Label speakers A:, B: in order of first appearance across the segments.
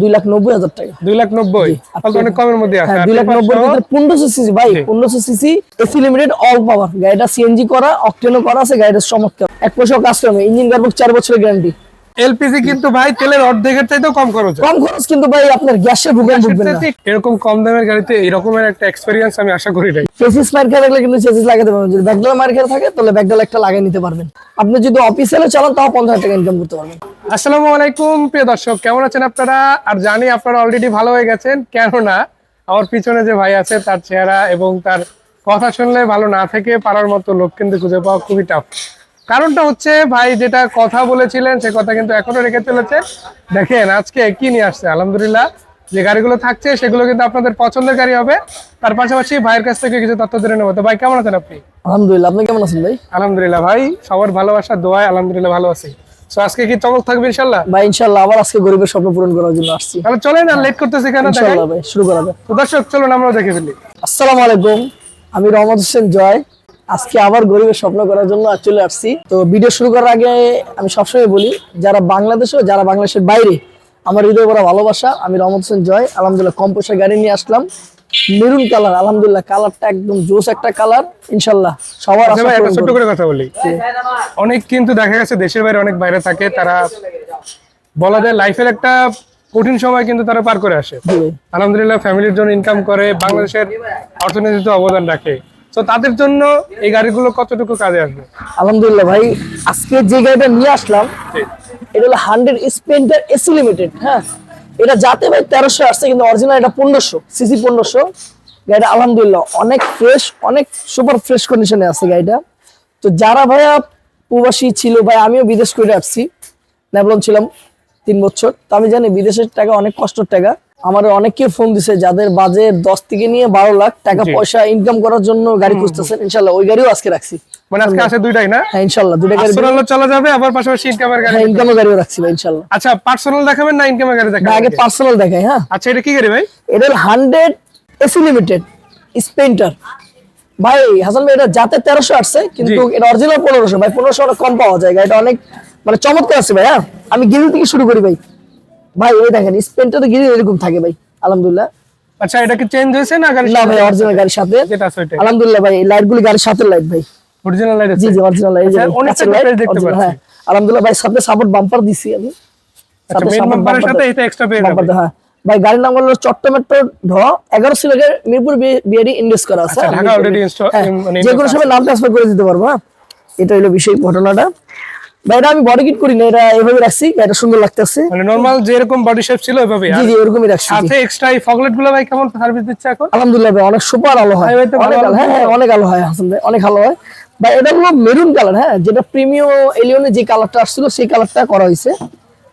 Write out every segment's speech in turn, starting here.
A: দুই লাখ নব্বই হাজার টাকা।
B: দুই লাখ নব্বই? অনেক কমের মধ্যে আছে।
A: হ্যাঁ দুই লাখ নব্বই? পনেরোশো সিসি ভাই পনেরোশো CC AC limited all power গাড়িটা সিএনজি করা অক্টেনও করা আছে গাড়িটা চমৎকার। এক বছর করবে ইঞ্জিন গার্বক চার বছরের গ্যারান্টি
B: এলপিজি কিন্তু ভাই তেলের অর্ধেকের চাইতেও কম খরচ
A: কম খরচ কিন্তু ভাই আপনার গ্যাসের ভুগেন ভুগবেন না।
B: এরকম কম দামের গাড়িতে এরকমের একটা এক্সপেরিয়েন্স আমি আশা করি নাই
A: চেসিস মার থাকলে কিন্তু চেসিস লাগাতে পারবেন। যদি ব্যাকডাল মার থাকে তাহলে ব্যাকডাল একটা লাগিয়ে নিতে পারবেন। আপনি যদি অফিসিয়ালে চালান তাও পঞ্চাশ টাকা ইনকাম করতে পারবেন।
B: আসসালামু আলাইকুম প্রিয় দর্শক কেমন আছেন আপনারা? আর জানি আপনারা অলরেডি ভালো হয়ে গেছেন কেননা আমার পিছনে যে ভাই আছে তার চেহারা এবং তার কথা শুনলে ভালো না থেকে পারার মতো লোক কিন্তু খুঁজে পাওয়া খুবই টাফ কারণটা হচ্ছে ভাই যেটা কথা বলেছিলেন সে কথা কিন্তু এখনও রেখে চলেছে। দেখেন আজকে কি নিয়ে আসছে? আলহামদুলিল্লাহ যে গাড়িগুলো থাকছে সেগুলো কিন্তু আপনাদের পছন্দের গাড়ি হবে। তার পাশাপাশি ভাইয়ের কাছ থেকে কিছু তথ্য জেনে নেব। তো ভাই কেমন আছেন আপনি?
A: আলহামদুলিল্লাহ আপনি কেমন আছেন ভাই?
B: আলহামদুলিল্লাহ ভাই সবার ভালোবাসা দোয়ায় আলহামদুলিল্লাহ ভালো আছি। তো আজকে কি চমক থাকবে ইনশাল্লাহ?
A: ভাই ইনশাল্লাহ আবার আজকে গরিবের স্বপ্ন পূরণ করার জন্য আসছি।
B: তাহলে চলেন আর লেট করতেছি কেন? দেখাই
A: ইনশাল্লাহ ভাই শুরু করা যাক।
B: তো দর্শক চলুন আমরা দেখে ফেলি।
A: আসসালামু আলাইকুম আমি রহমত হোসেন জয়। আজকে আবার গরিবের স্বপ্ন করার জন্য চলে আসছি। তো ভিডিও শুরু করার আগে আমি সবসময় বলি যারা বাংলাদেশে যারা বাংলাদেশের বাইরে আমার হৃদয় করা ভালোবাসা আমি রহমত হোসেন জয় আলহামদুলিল্লাহ কম পয়সা গাড়ি নিয়ে আসলাম। মেরুন কালার আলহামদুলিল্লাহ কালারটা একদম জোস একটা কালার ইনশাল্লাহ সবার
B: আচ্ছা ছোট্ট করে কথা বলি। অনেক কিন্তু দেখা গেছে দেশের বাইরে অনেক বাইরে থাকে তারা বলা যায় লাইফের একটা কঠিন সময় কিন্তু তারা পার করে আসে। আলহামদুলিল্লাহ ফ্যামিলির জন্য ইনকাম করে বাংলাদেশের অর্থনীতিতে অবদান রাখে। তো তাদের জন্য এই গাড়িগুলো কতটুকু কাজে আসবে?
A: আলহামদুলিল্লাহ ভাই আজকে যে গাড়িটা নিয়ে আসলাম এটা হলো হান্ড্রেড স্পেন্টার এসি লিমিটেড হ্যাঁ? এটা যাতে ভাই তেরোশো আসছে কিন্তু অরিজিনাল এটা পনেরোশো সিসি পনেরোশো। গাড়িটা আলহামদুলিল্লাহ অনেক ফ্রেশ অনেক সুপার ফ্রেশ কন্ডিশনে আছে গাড়িটা। তো যারা ভাইয়া প্রবাসী ছিল ভাই আমিও বিদেশ করে আসছি। নেবলন ছিলাম তিন বছর। তো আমি জানি বিদেশের টাকা অনেক কষ্টের টাকা। আমার অনেকে ফোন দিছে যাদের বাজেট দশ থেকে নিয়ে বারো লাখ টাকা পয়সা ইনকাম করার জন্য গাড়ি খুঁজতেছেন। ইনশাল্লাহ ওই গাড়িও আজকে রাখছি।
B: মানে আজকে আছে দুইটাই না?
A: হ্যাঁ ইনশাল্লাহ গাড়ি
B: পার্সোনাল চলা যাবে আবার পাশাপাশি ইনকামের গাড়ি
A: হ্যাঁ ইনকামের গাড়িও রাখছি ভাই ইনশাল্লাহ।
B: আচ্ছা পার্সোনাল দেখাবেন না ইনকামের গাড়ি দেখাবেন?
A: আগে পার্সোনাল দেখাই হ্যাঁ।
B: আচ্ছা এটা কি গাড়ি ভাই?
A: এটা এসি লিমিটেড স্পেন্টার ভাই হাসান ভাই এটা যাতে আসছে কিন্তু এটা অরিজিনাল পনেরোশো। ভাই পনেরোশো অনেক কম পাওয়া যায় এটা অনেক মানে চমৎকার আছে ভাই হ্যাঁ। আমি গিরিল থেকে শুরু করি ভাই। ভাই ওই দেখেন স্পেন্টার তো গিরিল এরকম থাকে ভাই আলহামদুলিল্লাহ।
B: আচ্ছা এটা কি চেঞ্জ হয়েছে না গাড়ি
A: না ভাই অরিজিনাল গাড়ির সাথে।
B: যেটা আছে ওইটাই।
A: আলহামদুলিল্লাহ ভাই লাইট গুলি গাড়ির সাথে লাইট ভাই।
B: অরিজিনাল লাইট আছে?
A: জি জি অরিজিনাল লাইট
B: আচ্ছা, অনেকটা difference দেখতে পাচ্ছি।
A: হ্যাঁ আলহামদুলিল্লাহ ভাই সাথে সাপোর্ট বাম্পার দিছি আমি।
B: আচ্ছা
A: সাথে support
B: বাম্পারের সাথে এটা এক্সট্রা পেয়ে
A: বাম্পার
B: যাবে।
A: হ্যাঁ। ভাই গাড়ির নাম হলো চট্ট মেট্রো ঢ এগারো সিলেটের মিরপুর বিআরডি ইন্ডেক্স করা আছে।
B: আচ্ছা, ঢাকা
A: হ্যাঁ,
B: মানে
A: যে কোনো সময় নাম ট্রান্সফার করে দিতে পারব হ্যাঁ। এটা হলো বিষয় ঘটনাটা। এটা আমি বডি কিট করি না এটা এভাবে রাখছি এটা সুন্দর লাগতেছে।
B: মানে নরমাল যেরকম বডি শেপ ছিল ওইভাবেই
A: জি জি এরকমই রাখছি
B: সাথে এক্সট্রা এই ফগলেটগুলো ভাই কেমন সার্ভিস দিচ্ছে এখন?
A: আলহামদুলিল্লাহ ভাই অনেক সুপার আলো হয়। অনেক আলো হ্যাঁ হ্যাঁ অনেক আলো হয় হাসান ভাই অনেক আলো হয়। ভাই এটা হলো মেরুন কালার হ্যাঁ যেটা প্রিমিয়াম এলিয়নে যে কালারটা আসছিল সেই কালারটা করা হয়েছে।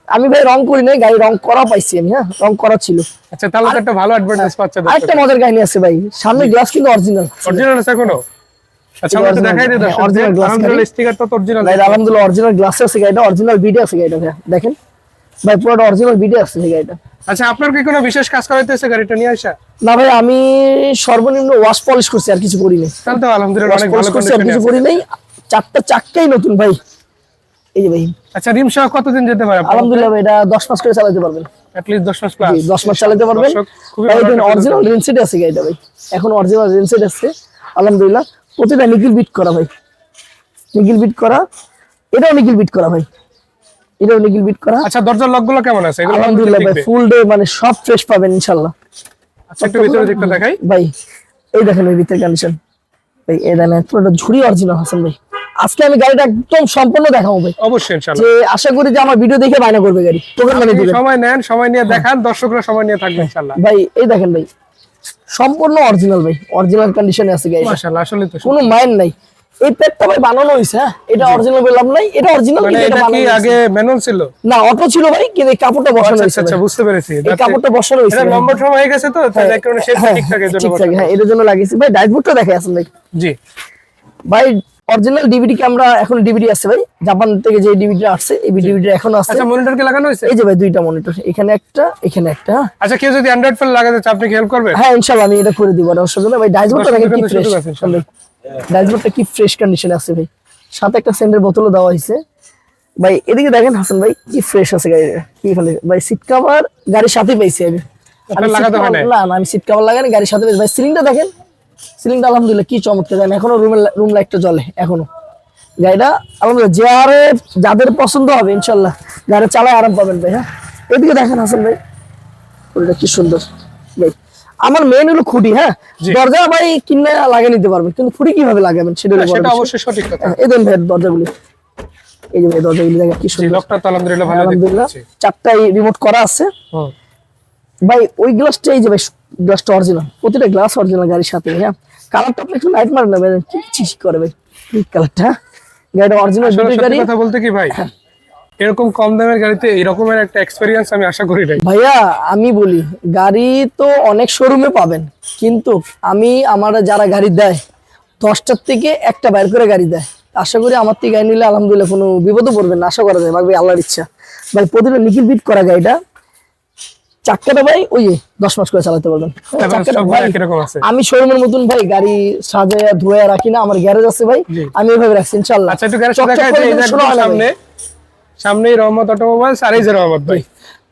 A: আমি ভাই রং করি নাই গাড়ি রং করা পাইছি আমি হ্যাঁ রং করা ছিল।
B: আচ্ছা তাহলে একটা ভালো অ্যাডভার্টাইজ পাচ্ছে
A: আরেকটা মজার কাহিনী আছে ভাই সামনে গ্লাস কিন্তু অরিজিনাল
B: অরিজিনাল আছে এখনও? আচ্ছা আমরা দেখাই দিই দর্শক
A: original glass
B: আলহামদুলিল্লাহ
A: গাড়ি।
B: স্টিকার তো অরিজিনাল
A: ভাই আলহামদুলিল্লাহ অরিজিনাল গ্লাস আছে গাড়িটা অরিজিনাল ভিডিও আছে গাড়িটা দেখেন। ভাই পুরোটা অরিজিনাল ভিডিও আছে গাড়িটা।
B: আচ্ছা আপনার কি কোনো বিশেষ কাজ করাইতেছে গাড়িটা নিয়ে আসা
A: না ভাই আমি সর্বনিম্ন ওয়াশ পলিশ করছি আর কিছু করি নাই।
B: তাহলে তো আলহামদুলিল্লাহ অনেক ভালো
A: করছি আর কিছু করি নাই। চারটা চাক্কাই নতুন ভাই। এই যে ভাই।
B: আচ্ছা রিম সহ কতদিন যেতে পারে
A: আলহামদুলিল্লাহ এটা দশ মাস করে চালাতে পারবেন।
B: অ্যাট লিস্ট 10 মাস প্লাস
A: মাস চালাতে পারবেন। অরিজিনাল রেনসেট আছে গাড়িটা ভাই। এখন অরিজিনাল রেনসেট আছে। আলহামদুলিল্লাহ। প্রতিটা নিকিল বিট করা ভাই। নিকিল বিট করা এটাও নিকিল বিট করা ভাই। এটাও নিকিল বিট করা।
B: আচ্ছা দরজার লকগুলো কেমন আছে? এগুলো
A: আলহামদুলিল্লাহ ভাই ফুল ডে মানে সব ফ্রেশ পাবেন ইনশাল্লাহ
B: আচ্ছা একটু ভিতরে দিকটা দেখাই।
A: ভাই এই দেখেন ওই ভিতরে কন্ডিশন ভাই এই দেখেন পুরোটা ঝুড়ি অরিজিনাল হাসান ভাই। আজকে আমি গাড়িটা একদম সম্পূর্ণ দেখাবো ভাই।
B: অবশ্যই ইনশাআল্লাহ।
A: যে আশা করি যে আমার ভিডিও দেখে বায়না করবে গাড়ি। টোকেন মানে দিবেন।
B: সময় নেন সময় নিয়ে দেখান দর্শকরা সময় নিয়ে থাকবে ইনশাআল্লাহ।
A: ভাই এই দেখেন ভাই সম্পূর্ণ অরিজিনাল ভাই অরিজিনাল কন্ডিশনে আছে গাড়ি
B: মাশাআল্লাহ আসলে তো
A: কোনো মাইন্ড নাই। এই পেটটা ভাই বানানো হইছে হ্যাঁ? এটা অরিজিনাল বললাম নাই এটা অরিজিনাল
B: কিন্তু এটা কি আগে ম্যানুয়াল ছিল?
A: না অটো ছিল ভাই কিন্তু কাপড়টা বসানো
B: আচ্ছা আচ্ছা বুঝতে পেরেছি।
A: এই কাপড়টা বসানো হইছে
B: এটা। লম্বা সময় হয়ে গেছে তো তাই যার কারণে শেপটা
A: হ্যাঁ,
B: ঠিকঠাক এর জন্য
A: ঠিকঠাক
B: থাকে
A: হ্যাঁ এর জন্য লাগিয়েছি। ভাই ডাইটবোর্ডটা দেখে আসেন ভাই।
B: জি।
A: ভাই অরিজিনাল ডিভিডি ক্যামেরা এখন ডিভিডি আছে ভাই। জাপান থেকে যে ডিভিডি আসছে এই ডিভিডি এখনও আছে
B: আচ্ছা মনিটর কি লাগানো হয়েছে?
A: এই যে ভাই দুইটা মনিটর এখানে একটা এখানে একটা হ্যাঁ।
B: আচ্ছা কেউ যদি অ্যান্ড্রয়েড ফোন লাগাতে চায় আপনি কি হেল্প করবেন?
A: হ্যাঁ ইনশাআল্লাহ আমি এটা করে দিব এটা অসুবিধা ভাই ডাইসবোর্ডটা দেখেন কি ফ্রেশ
B: আছে,
A: ডাইসবোর্ডটা কি ফ্রেশ কন্ডিশনে আছে ভাই। সাথে একটা সেন্ডের বোতলও দেওয়া হয়েছে। ভাই এদিকে দেখেন হাসান ভাই কি ফ্রেশ আছে গাড়িটা। কি ফেলে ভাই সিট কভার গাড়ির সাথে পাইছি আমি।
B: আপনার
A: আমি
B: লাগাতে নাই?
A: না না আমি সিট কভার লাগাই গাড়ির সাথে ভাই সিলিংটা দেখেন। সিলিংটা আলহামদুলিল্লাহ কি চমৎকার জানেন এখনও রুমের রুম লাইটটা জ্বলে এখনও। গাড়িটা আলহামদুলিল্লাহ যারে যাদের পছন্দ হবে ইনশাল্লাহ গাড়ি চালায় আরাম পাবেন ভাই হ্যাঁ? এদিকে দেখেন হাসান ভাই ওটা কি সুন্দর ভাই আমার মেন হলো খুঁটি হ্যাঁ? দরজা ভাই কিনে লাগিয়ে নিতে পারবেন কিন্তু খুঁটি কীভাবে লাগাবেন সেটা।
B: অবশ্যই সঠিক কথা।
A: এই দেন ভাই দরজাগুলি। এই যে ভাই দরজাগুলি দেখেন কি সুন্দর।
B: লকটা তো আলহামদুলিল্লাহ ভালো
A: আলহামদুলিল্লাহ চারটাই রিমোট করা আছে। ভাই ওই গ্লাসটা এই যে ভাই গ্লাসটা অরিজিনাল প্রতিটা গ্লাস অরিজিনাল গাড়ির সাথে হ্যাঁ? কালারটা আপনি একটু লাইট মারেন না ভাই কি চিস করে ভাই কালারটা গাড়িটা অরিজিনাল দুটি গাড়ি।
B: কথা বলতে কি ভাই
A: হ্যাঁ।
B: এরকম কম দামের গাড়িতে এরকমের একটা এক্সপেরিয়েন্স আমি আশা করি নাই।
A: ভাইয়া আমি বলি গাড়ি তো অনেক শোরুমে পাবেন কিন্তু আমি আমার যারা গাড়ি দেয় দশটার থেকে একটা বাইর করে গাড়ি দেয়। আশা করি আমার থেকে গাড়ি নিলে আলহামদুলিল্লাহ কোনো বিপদে পড়বেন না আশা করা যায় ভাই আল্লাহর ইচ্ছা। ভাই প্রতিটা নিখিল বিট করা গাড়িটা চাক্কাটা ভাই ওই দশ মাস করে চালাতে পারবেন। হ্যাঁ, আমি শোরুমের মতন ভাই গাড়ি সাজায়া ধোয়া রাখি না আমার গ্যারেজ আছে ভাই। আমি এইভাবে রাখছি ইনশাল্লাহ
B: আচ্ছা সামনে। সামনেই রহমত অটোমোবাইলস আর এই যে রহমত ভাই।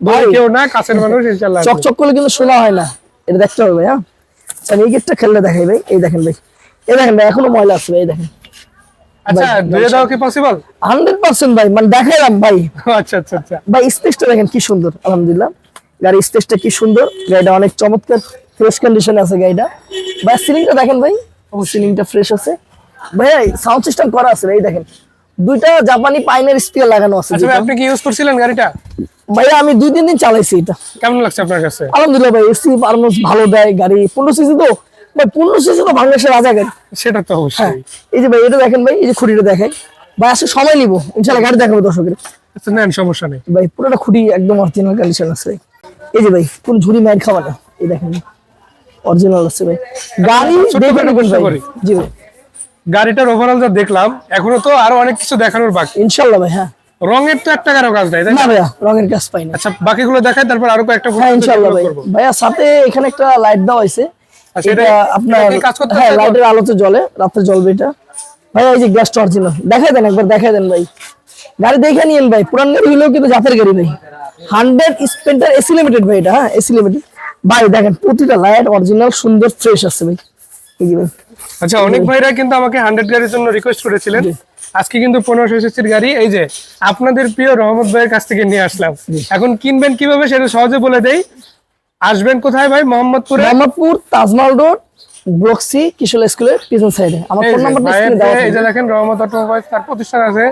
A: ভাই।
B: কেউ না কাছের মানুষ ইনশাআল্লাহ। আসবে।
A: চকচক করলে কিন্তু শোনা হয় না। এটা দেখতে হবে হ্যাঁ? আমি এই গেটটা খেললে দেখাই ভাই এই দেখেন ভাই। এই দেখেন ভাই এখনও ময়লা আছে ভাই এই দেখেন।
B: আচ্ছা
A: ভাই,
B: ধুয়ে দাও কি পসিবল
A: হান্ড্রেড পার্সেন্ট ভাই মানে দেখাইলাম ভাই।
B: আচ্ছা আচ্ছা আচ্ছা।
A: ভাই স্পেসটা দেখেন কি সুন্দর আলহামদুলিল্লাহ। গাড়ির স্পেসটা কি সুন্দর? গাড়িটা অনেক চমৎকার ফ্রেশ কন্ডিশনে আছে গাড়িটা। ভাই সিলিংটা দেখেন ভাই সিলিংটা ফ্রেশ আছে। ভাই সাউন্ড সিস্টেম করা আছে ভাই দেখেন। দুইটা জাপানি পাইনের স্পিকার লাগানো আছে
B: আচ্ছা আপনি কি ইউজ করছিলেন গাড়িটা?
A: ভাইয়া আমি দুই তিন দিন চালাইছি এটা।
B: কেমন লাগছে আপনার কাছে?
A: আলহামদুলিল্লাহ ভাই এসি পারফরমেন্স ভালো দেয় গাড়ি। পনেরো সিসি তো ভাই পনেরো সিসি তো বাংলাদেশের রাজা গাড়ি।
B: সেটা তো
A: হ্যাঁ
B: অবশ্যই।
A: এই যে ভাই এটা দেখেন ভাই এই যে খুঁটিটা দেখেন। ভাই আসলে সময় নিবো। ইনশাল্লাহ গাড়ি দেখাবো দর্শকের।
B: আচ্ছা নেন সমস্যা নেই।
A: ভাই পুরোটা খুঁটি একদম অরিজিনাল কন্ডিশন আছে। এই যে ভাই কোন ঝুড়ি মায়ের খাওয়া না এই দেখেন অরিজিনাল আছে ভাই। গাড়ি
B: ছোট্ট
A: দেখে নেবেন ভাই জি ভাই।
B: গাড়িটার ওভারঅল যা দেখলাম এখনও তো আরও অনেক কিছু দেখানোর বাকি।
A: ইনশাল্লাহ ভাই হ্যাঁ।
B: রঙের তো একটা কারও কাজ নাই তাই না?
A: ভাইয়া রঙের কাজ পাই না।
B: আচ্ছা বাকিগুলো দেখাই তারপর আরও কয়েকটা
A: হ্যাঁ ইনশাল্লাহ ভাই। ভাইয়া সাথে এখানে একটা লাইট দেওয়া হয়েছে। এটা আপনার
B: কাজ করতে
A: হ্যাঁ লাইটের আলোতে জ্বলে রাতে জ্বলবে এটা। ভাইয়া এই যে গ্যাসটা অরিজিনাল দেখাই দেন একবার দেখাই দেন ভাই। গাড়ি দেখে নিয়েন ভাই পুরান গাড়ি হলেও কিন্তু জাতের গাড়ি ভাই। হান্ড্রেড স্পেন্টার এসি লিমিটেড ভাই এটা হ্যাঁ এসি লিমিটেড। ভাই দেখেন প্রতিটা লাইট অরিজিনাল সুন্দর ফ্রেশ আছে ভাই।
B: আচ্ছা অনেক ভাইরা কিন্তু আমাকে হান্ড্রেড গাড়ির জন্য রিকোয়েস্ট করেছিলেন। আজকে কিন্তু পনেরোশো এসএসসির গাড়ি এই যে আপনাদের প্রিয় রহমত ভাইয়ের কাছ থেকে নিয়ে আসলাম। এখন কিনবেন কীভাবে সেটা সহজে বলে দেই। আসবেন কোথায় ভাই? Mohammadpur?
A: Mohammadpur Tajmahal road block C Kishor স্কুলের পিছন সাইডে আমার ফোন নাম্বারটা
B: এই যে দেখেন রহমত অটোমোবাইলস তার প্রতিষ্ঠান আছে।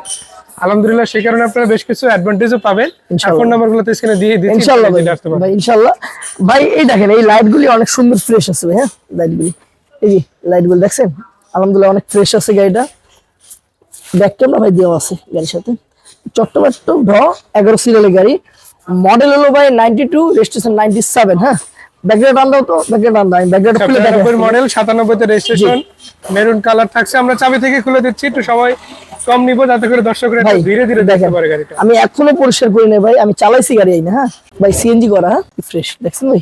B: আলহামদুলিল্লাহ সেই কারণে আপনারা বেশ কিছু অ্যাডভান্টেজও পাবেন। ফোন নাম্বার গুলোতে স্ক্রিনে দিয়ে দিচ্ছি
A: ইনশাল্লাহ ভাই
B: পারেন।
A: ভাই এই দেখেন এই লাইট গুলি অনেক সুন্দর ফ্রেশ আছে ভাই হ্যাঁ? লাইট গুলি। এই যে লাইট গুলি দেখছেন? আলহামদুলিল্লাহ অনেক ফ্রেশ আছে গাড়িটা। ব্যাক ক্যামেরা ভাই দেওয়া আছে গাড়ির সাথে। চট্টগ্রাম ঢ এগারো সিরিয়ালের গাড়ি। মডেল হলো ভাই ninety two registration ninety seven হ্যাঁ? তো আমি খুলে দেখাই
B: মডেল রেজিস্ট্রেশন মেরুন কালার থাকছে। আমরা চাবি থেকে খুলে দিচ্ছি একটু সবাই কম নিব যাতে করে দর্শকরা ধীরে ধীরে দেখতে পারে গাড়িটা।
A: আমি এখনও পরিষ্কার করি নাই ভাই আমি চালাইছি গাড়ি আইনা হ্যাঁ? ভাই সিএনজি করা হ্যাঁ? ফ্রেশ দেখছেন ভাই?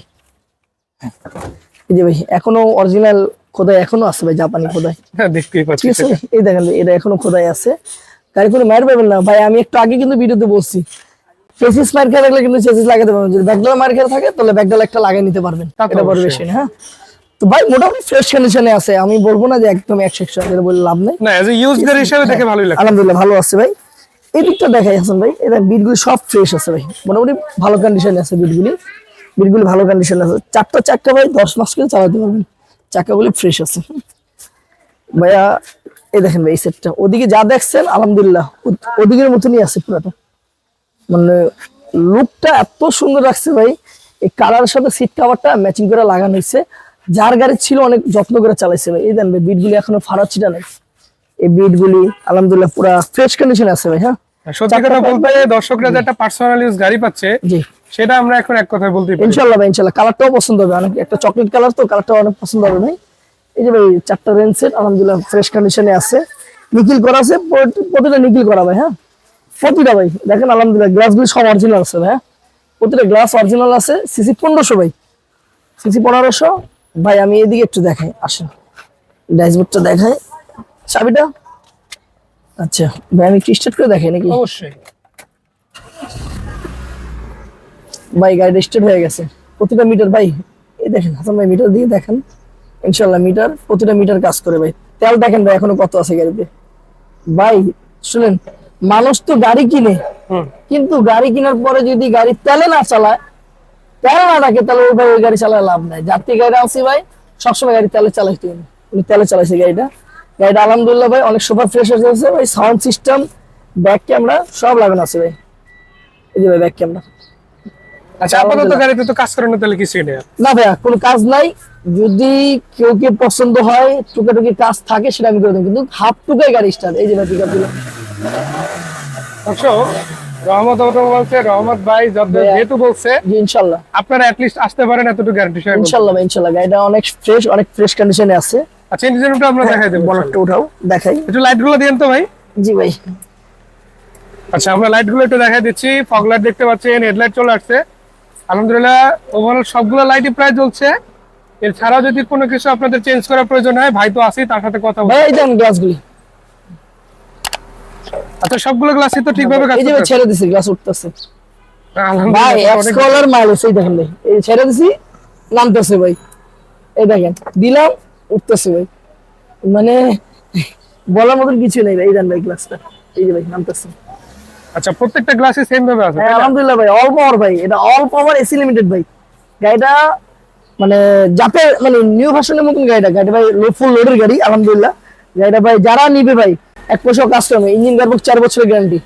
A: এই যে ভাই এখনও অরিজিনাল খোদাই এখনও আছে ভাই জাপানি খোদাই।
B: হ্যাঁ দেখতেই পাচ্ছি?
A: এই দেখেন এটা এখনও খোদাই আছে। গাড়ি কোনো মার পাবেন না। ভাই আমি একটু আগে কিন্তু ভিডিওতে বলছি চেসিস মার খেয়ে থাকলে কিন্তু চেসিস লাগাতে পারবেন। যদি ব্যাকডাল মার খেয়ে থাকে তাহলে ব্যাকডাল একটা লাগিয়ে নিতে পারবেন। এটা বড় বেশি হ্যাঁ? তো ভাই মোটামুটি ফ্রেশ কন্ডিশনে আছে। আমি বলব না যে একদম একশো একশো যেটা বলে লাভ নেই।
B: না এজ এ ইউজ গাড়ি হিসেবে দেখে ভালোই লাগে
A: আলহামদুলিল্লাহ ভালো আছে ভাই। এই দিকটা দেখাই হাসান ভাই। এটা বিটগুলি সব ফ্রেশ আছে ভাই। মোটামুটি ভালো কন্ডিশনে আছে বিটগুলি বিটগুলি ভালো কন্ডিশনে আছে। চারটা চাক্কা ভাই দশ মাস করে চালাতে পারবেন। চাক্কাগুলি ফ্রেশ আছে। ভাইয়া এই দেখেন ভাই এই সেটটা ওদিকে যা দেখছেন আলহামদুলিল্লাহ ওদিকের মতনই আছে পুরোটা। মানে লুকটা এত সুন্দর রাখছে ভাই। এই কালারের সাথে সিট কাভারটা ম্যাচিং করে লাগানো হয়েছে। যার গাড়ি ছিল অনেক যত্ন করে চালাইছে ভাই। এই দেন ভাই বিটগুলি এখনও ফারাক ছিটা নাই। এই বিটগুলি আলহামদুলিল্লাহ পুরা ফ্রেশ কন্ডিশনে আছে ভাই হ্যাঁ?
B: সত্যি কথা বলতে দর্শকরা যে একটা পার্সোনাল ইউজ গাড়ি পাচ্ছে
A: জি।
B: সেটা আমরা এখন এক কথায় বলতে পারি।
A: ইনশাল্লাহ ভাই ইনশাল্লাহ কালারটাও পছন্দ হবে। অনেক একটা চকলেট কালার তো কালারটা অনেক পছন্দ হবে ভাই। এই যে ভাই চারটা রেঞ্জ সেট আলহামদুলিল্লাহ ফ্রেশ কন্ডিশনে আছে। নিকিল করা আছে প্রতিটা নিকিল করা ভাই হ্যাঁ? প্রতিটা ভাই। দেখেন আলহামদুলিল্লাহ গ্লাসগুলি সব অরিজিনাল আছে ভাই। প্রতিটা গ্লাস অরিজিনাল আছে সিসি পনেরোশো ভাই। সিসি পনেরোশো। ভাই আমি এদিকে একটু দেখাই আসেন। ড্যাশবোর্ডটা দেখাই। চাবিটা? আচ্ছা ভাই আমি স্টার্ট করে দেখাই নাকি?
B: অবশ্যই।
A: ভাই গাড়িটা স্টার্ট হয়ে গেছে। প্রতিটা মিটার ভাই এই দেখেন হাসান ভাই মিটার দিয়ে দেখেন। ইনশাল্লাহ মিটার প্রতিটা মিটার কাজ করে ভাই। তেল দেখেন ভাই এখনও কত আছে গাড়িতে। ভাই শুনেন মানুষ তো গাড়ি কিনে। কিন্তু গাড়ি কেনার পরে যদি গাড়ি তেলে না চালায় তেল না রাখে তাহলে ওই ভাই ওই গাড়ি চালায় লাভ নাই। যাত্রী গাড়ি আনছি ভাই সবসময় গাড়ি তেলে চালাইতে উনি তেলে চালাইছে গাড়িটা। গাড়িটা আলহামদুলিল্লাহ ভাই অনেক সুপার ফ্রেশ হয়েছে ভাই। সাউন্ড সিস্টেম ব্যাক ক্যামেরা সব লাগানো আছে ভাই। এই যে ভাই ব্যাক ক্যামেরা।
B: আচ্ছা আপাতত গাড়িতে তো কাজ করানো তাহলে কিছুই নেই
A: না ভাইয়া কোনো কাজ নাই। যদি কেউ কে পছন্দ হয় টুকাটুকি কাজ থাকে সেটা আমি করে দেবো। কিন্তু হাফ টুকাই গাড়ি স্টার্ট এই যে ভাই পিকআপ দিলাম
B: রহমত অটো বলছে রহমত ভাই যেহেতু বলছে
A: জি ইনশাল্লাহ।
B: আপনারা অ্যাটলিস্ট আসতে পারেন এতটুকু গ্যারান্টি সহ
A: ভাই গাড়িটা অনেক ফ্রেশ অনেক ফ্রেশ কন্ডিশনে আছে।
B: আচ্ছা ইঞ্জিন রুমটা আমরা দেখাই দেবো।
A: উঠাও দেখাই।
B: একটু লাইটগুলো তো ভাই।
A: জি ভাই।
B: আচ্ছা আমরা লাইটগুলো একটু দেখাই দিচ্ছি। ফগ লাইট দেখতে পাচ্ছেন হেডলাইট চলে আসছে। আলহামদুলিল্লাহ ওভারঅল সবগুলো লাইটই প্রায় জ্বলছে। এছাড়াও যদি কোনো কিছু আপনাদের চেঞ্জ করার প্রয়োজন হয় ভাই তো আছেই তার সাথে কথা
A: ভাই এই দেন গ্লাসগুলি
B: আচ্ছা সবগুলো গ্লাসই তো ঠিকভাবে কাজ
A: এই যে ছেড়ে দিছি গ্লাস উঠতেছে। ভাই
B: আলহামদুলিল্লাহ
A: এক্স
B: অনেক-
A: কলার মাইলেজ এই দেখেন ভাই। এই ছেড়ে দিছি নামতেছে ভাই। এই দেখেন দিলাম উঠতেছে ভাই। মানে বলার মতন কিছু নেই ভাই এই দেন ভাই গ্লাসটা এই যে ভাই নামতেছে।
B: আচ্ছা প্রত্যেকটা গ্লাসে সেম ভাবে আছে
A: হ্যাঁ আলহামদুলিল্লাহ ভাই অল পাওয়ার ভাই এটা অল পাওয়ার এসি লিমিটেড ভাই। গাড়িটা মানে যাতে মানে নিউ ভার্সনের মতন গাড়িটা গাড়িটা ভাই লো ফুল লোডের গাড়ি আলহামদুলিল্লাহ। গাড়িটা ভাই যারা নিবে ভাই এক কাজ করবে ইঞ্জিন গার্বক চার বছরের গ্যারান্টি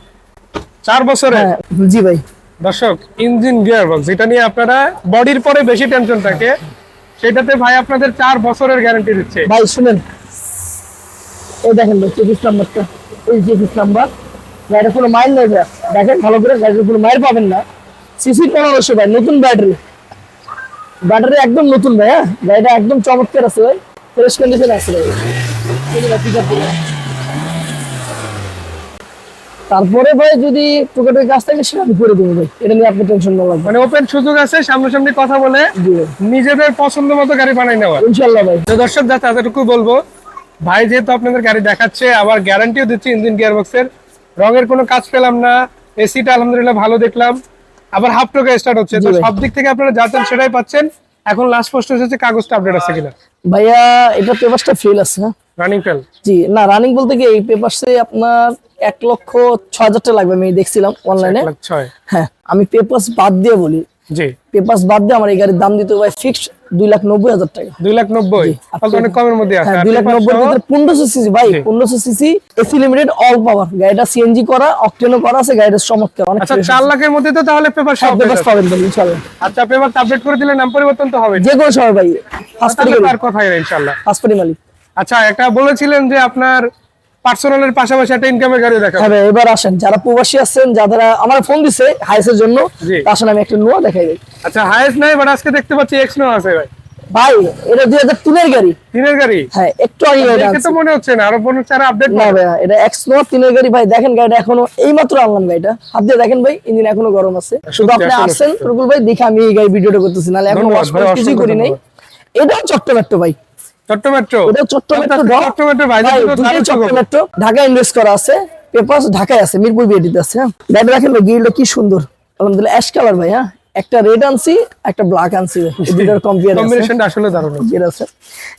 B: চার বছরে
A: হ্যাঁ জি ভাই।
B: দর্শক ইঞ্জিন গিয়ার বক্স যেটা নিয়ে আপনারা বডির পরে বেশি টেনশন থাকে সেটাতে ভাই আপনাদের চার বছরের গ্যারান্টি দিচ্ছে।
A: ভাই শুনেন। এই দেখেন ভাই চেকিস নাম্বারটা। এই চেকিস নাম্বার গাড়িটা কোনো মাইল নেই ভাই। দেখেন ভালো করে গাড়িটা কোনো মাইল পাবেন না। সিসি পনেরোশো ভাই নতুন ব্যাটারি ব্যাটারি একদম নতুন ভাই হ্যাঁ? গাড়িটা একদম চমৎকার আছে ভাই। ফ্রেশ কন্ডিশন আছে ভাই এই যে ভাই, pick up দিলাম। তারপরে ভাই যদি টুকাটুকি কাজ থাকে সেটা আমি করে দেবো ভাই। এটা নিয়ে আপনি টেনশন না লাগবে।
B: মানে ওপেন সুযোগ আছে সামনাসামনি কথা বলে নিজেদের পছন্দ মতো গাড়ি বানাই নেওয়া।
A: ইনশাল্লাহ ভাই।
B: তো দর্শক যা এতটুকু বলব ভাই যেহেতু আপনাদের গাড়ি দেখাচ্ছে আবার গ্যারান্টিও দিচ্ছে ইঞ্জিন গিয়ার বক্সের রঙের কোনো কাজ পেলাম না এসিটা আলহামদুলিল্লাহ ভালো দেখলাম আবার হাফ টোকে স্টার্ট হচ্ছে। তো সব দিক থেকে আপনারা যা চান সেটাই পাচ্ছেন। এখন লাস্ট পোস্ট হচ্ছে কাগজটা আপডেট আছে কিনা?
A: ভাইয়া এটা পেপারসটা ফেল আছে হ্যাঁ?
B: রানিং ফেল
A: জি না রানিং বলতে কি এই পেপারসে আপনার এক লক্ষ ছ হাজার টাকা লাগবে আমি দেখছিলাম অনলাইনে হ্যাঁ আমি পেপারস বাদ দিয়ে বলি।
B: জি।
A: পেপারস বাদ দিয়ে আমার এই গাড়ির দাম দিতে ফিক্সড দুই লাখ নব্বই হাজার টাকা।
B: দুই লাখ নব্বই? অনেক কমের মধ্যে আছে।
A: হ্যাঁ দুই লাখ নব্বই ভিতরে পনেরোশো সিসি ভাই। পনেরোশো CC AC limited all power গাড়িটা সিএনজি করা অকটেনও করা আছে গাড়িটা চমৎকার অনেক
B: আচ্ছা চার লাখের মধ্যে তো তাহলে পেপার সব
A: পেপার পাবেন ভাই ইনশাল্লাহ
B: আচ্ছা পেপার আপডেট করে দিলে নাম পরিবর্তন তো হবে।
A: যে কোনো সময় ভাই হাসপাতালি মালিক।
B: আচ্ছা একটা বলেছিলেন যে আপনার পার্সোনালের পাশাপাশি একটা ইনকামের গাড়ি দেখা
A: হ্যাঁ এবার আসেন যারা প্রবাসী আছেন যারা আমার ফোন দিছে হাইসের জন্য। আসেন আমি একটা নোয়া দেখাই দিই।
B: আচ্ছা হাইয়েস্ট নাই বাট আজকে দেখতে পাচ্ছি এক্স নো আছে ভাই।
A: ভাই এটা দুই হাজার তিনের গাড়ি।
B: তিনের গাড়ি?
A: হ্যাঁ একটু আগে
B: দেখে তো মনে হচ্ছে না আরও মনে হচ্ছে আপডেট
A: না ভাইয়া এটা এক্স নোয়া তিনের গাড়ি। ভাই দেখেন গাড়িটা এখনও এই মাত্র আনলাম গাড়িটা হাত দিয়ে দেখেন ভাই ইঞ্জিন এখনও গরম আছে। শুধু আপনি আসছেন রুকুল ভাই দেখে আমি এই গাড়ি ভিডিওটা করতেছি নাহলে এখনও
B: ভাই,
A: কিছুই করি নাই। এটাও চট্টমেট্রো ভাই।
B: চট্ট মেট্রো
A: ঢাকা ইনভেস্ট করা আছে পেপার ঢাকায় আছে মিরপুর বিএডিতে আছে হ্যাঁ? গিলটা কি সুন্দর। আলহামদুলিল্লাহ অ্যাশ কালার ভাই হ্যাঁ? একটা রেড আনছি একটা ব্ল্যাক আনছি ভাই। এই দুটার কম্পেয়ার আছে
B: কম্বিনেশনটা আসলে দারুণ
A: এর আছে।